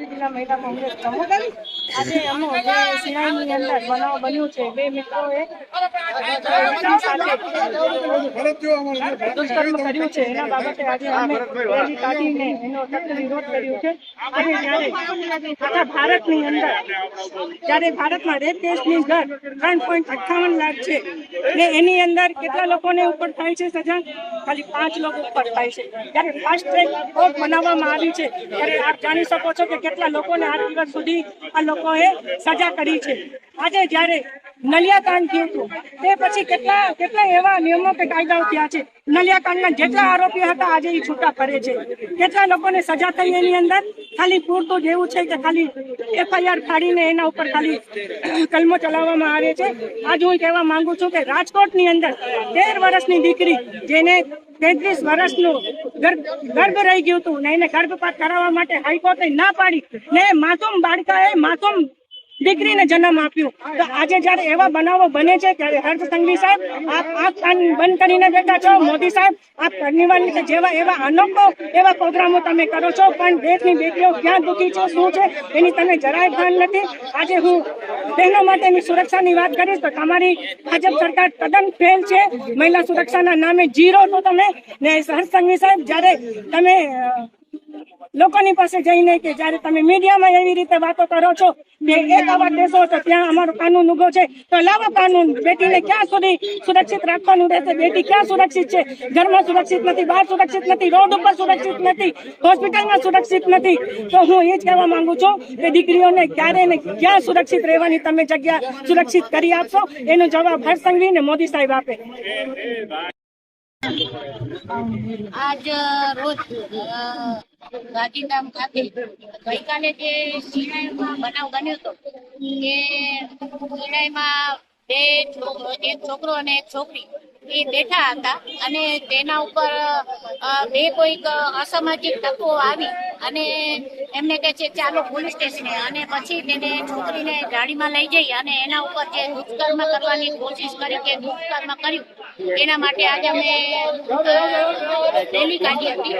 જિલ્લા મહિલા અંદર બનાવ બન્યું છે, બે મિત્રોએ દુષ્કર્મ ભારતમાં રેપ કેસની દર ત્રણ પોઈન્ટ અઠ્ઠાવન લાખ છે, ને એની અંદર કેટલા લોકોને ઉપર થાય છે સજા? ખાલી પાંચ લોકો ઉપર થાય છે. ત્યારે ફાસ્ટ ટ્રેક બનાવવામાં આવી છે, ત્યારે આપ જાણી શકો છો કે કેટલા લોકોને આ દિવસ સુધી આ લોકોએ સજા કરી છે. આજે જ્યારે નલિયાકાંડ થયું હતું, તે પછી કેટલા કેટલા એવા નિયમો કે કાયદાઓ થયા છે? નલિયાકાંડના જેટલા આરોપી હતા, આજે એ છૂટા ફરે છે. કેટલા લોકોને સજા થઈ એની અંદર? ખાલી પૂરતું જેવું છે કે ખાલી એફઆઈઆર ફાડીને એના ઉપર ખાલી કલમો ચલાવવામાં આવે છે. આજ હું કહેવા માંગુ છું કે રાજકોટની અંદર તેર વર્ષની દીકરી જેને તેત્રીસ વર્ષનું ગર્ભ રહી ગયું હતું ને એને ગર્ભપાત કરાવવા માટે હાઈકોર્ટે ના પાડી ને માસૂમ બાળકાએ માસૂમ દીકરીને જન્મ આપ્યો. તો આજે જયારે એવા બનાવો બને છે ત્યારે હર્ષ સંઘવી સાહેબ, આપ આપ કાન બંધ કરીને બેઠા છો. મોદી સાહેબ, આપ કાર્નિવલ જેવા એવા અનોખો એવા પ્રોગ્રામો તમે કરો છો, પણ દેશની બેટીઓ ક્યાં દુઃખી છે, શું છે, એની તમે જરાય ભાન નથી. આજે હું બહેનો માટેની સુરક્ષાની વાત કરીશ, તો તમારી ભાજપ સરકાર તદ્દન ફેલ છે. મહિલા સુરક્ષાના નામે જીરો તો તમે. ને હર્ષ સંઘવી સાહેબ, જ્યારે તમે લોકોની પાસે જઈને કે જ્યારે તમે મીડિયામાં એવી રીતે વાતો કરો છો કે એક આવા દેશો તો ત્યાં અમારો કાનૂન ઊભો છે તો લાવો કાનૂન. બેટીને ક્યાં સુધી સુરક્ષિત રાખવાનું રહેશે? બેટી ક્યાં સુરક્ષિત છે? ઘરમાં સુરક્ષિત નથી બહાર સુરક્ષિત નથી રોડ ઉપર સુરક્ષિત નથી હોસ્પિટલમાં સુરક્ષિત નથી. તો હું એ જ કહેવા માંગુ છું કે દીકરીઓને ક્યારે ને ક્યાં સુરક્ષિત રહેવાની તમે જગ્યા સુરક્ષિત કરી આપશો? એનો જવાબ હર્ષ સંઘવી ને મોદી સાહેબ આપે. આજ રોજ ગાંધીધામ ખાતે ગઈકાલે જે શિણાયમાં બનાવ બન્યો હતો કે શિણાયમાં બે એક છોકરો અને એક છોકરી એ બેઠા હતા અને તેના ઉપર બે કોઈક અસામાજિક તત્વો આવી અને એમને કહે છે, ચાલો પોલીસ સ્ટેશને. અને પછી તેને છોકરીને ગાડીમાં લઈ જઈ અને એના ઉપર જે દુષ્કર્મ કરવાની કોશિશ કરી કે દુષ્કર્મ કર્યું એના માટે આજે અમે રેલી કાઢી હતી.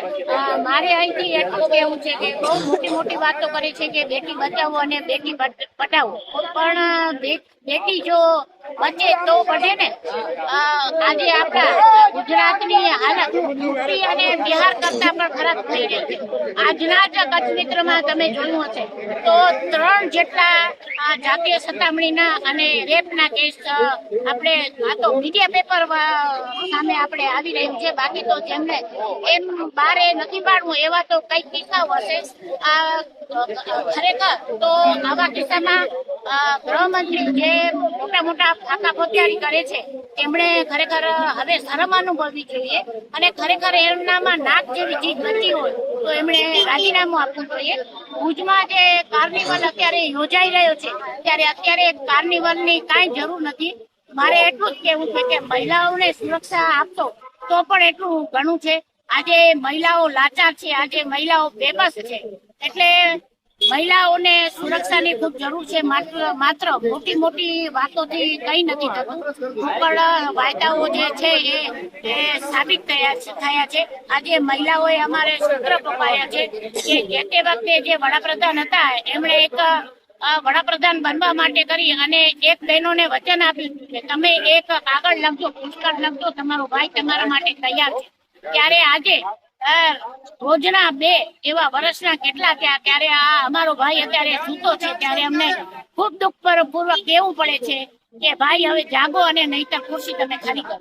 મારે અહીંથી એટલું કહેવું છે કે બહુ મોટી મોટી વાતો કરી છે કે બેટી બચાવો અને બેટી પટાવો પણ બેટી જો બચે તો વધે ને આજે આપણા ગુજરાતની હાલત યુપી અને બિહાર કરતા પણ ખરાબ થઈ રહી છે. આજના જ કચ્છ મિત્રમાં તમે જોયું હશે, તો ત્રણ જેટલા જાતીય સતામણીના અને રેપના કેસ આપણે, આ તો મીડિયા પેપર સામે આપણે આવી રહ્યું છે, બાકી તો જેમને એમ બારે નથી પાડવું, એવા તો કઈ કિસ્સાઓ હશે. આ ખરેખર તો આવા કિસ્સામાં ગૃહમંત્રી જે મોટા મોટા ફાંકા ફોજદારી કરે છે, તેમણે ખરેખર હવે શરમ અનુભવવી જોઈએ અને ખરેખર એમનામાં નાક જેવી ચીજ બચી હોય તો એમણે રાજીનામું આપવું જોઈએ. ભુજમાં જે કાર્નિવલ અત્યારે યોજાઈ રહ્યો છે, ત્યારે અત્યારે કાર્નિવલની કાંઈ જરૂર નથી. મારે એટલું જ કહેવું છે કે મહિલાઓને સુરક્ષા આપતો તો પણ એટલું ઘણું છે. આજે મહિલાઓ લાચાર છે, આજે મહિલાઓ બેબસ છે. એટલે મહિલાઓને સુરક્ષાની ખૂબ જરૂર છે, માત્ર મોટી મોટી વાતોથી કંઈ નથી થતું. પણ વાયદાઓ જે છે એ સાબિત થયા છે આજે મહિલાઓએ અમારે સૂત્ર પપાયા છે કે જે તે વખતે જે વડાપ્રધાન હતા, એમણે એક વડાપ્રધાન બનવા માટે કરી અને એક બહેનોને વચન આપ્યું કે તમે એક કાગળ લખજો, પુષ્કળ લખજો, તમારો ભાઈ તમારા માટે તૈયાર છે. ત્યારે આજે રોજના બે એવા વર્ષના કેટલા થયા ત્યારે આ અમારો ભાઈ અત્યારે સૂતો છે, ત્યારે અમને ખૂબ દુઃખ પર- પૂર્વક કહેવું પડે છે કે ભાઈ, હવે જાગો અને નહીતર ખુરશી તમે ખાલી કરો.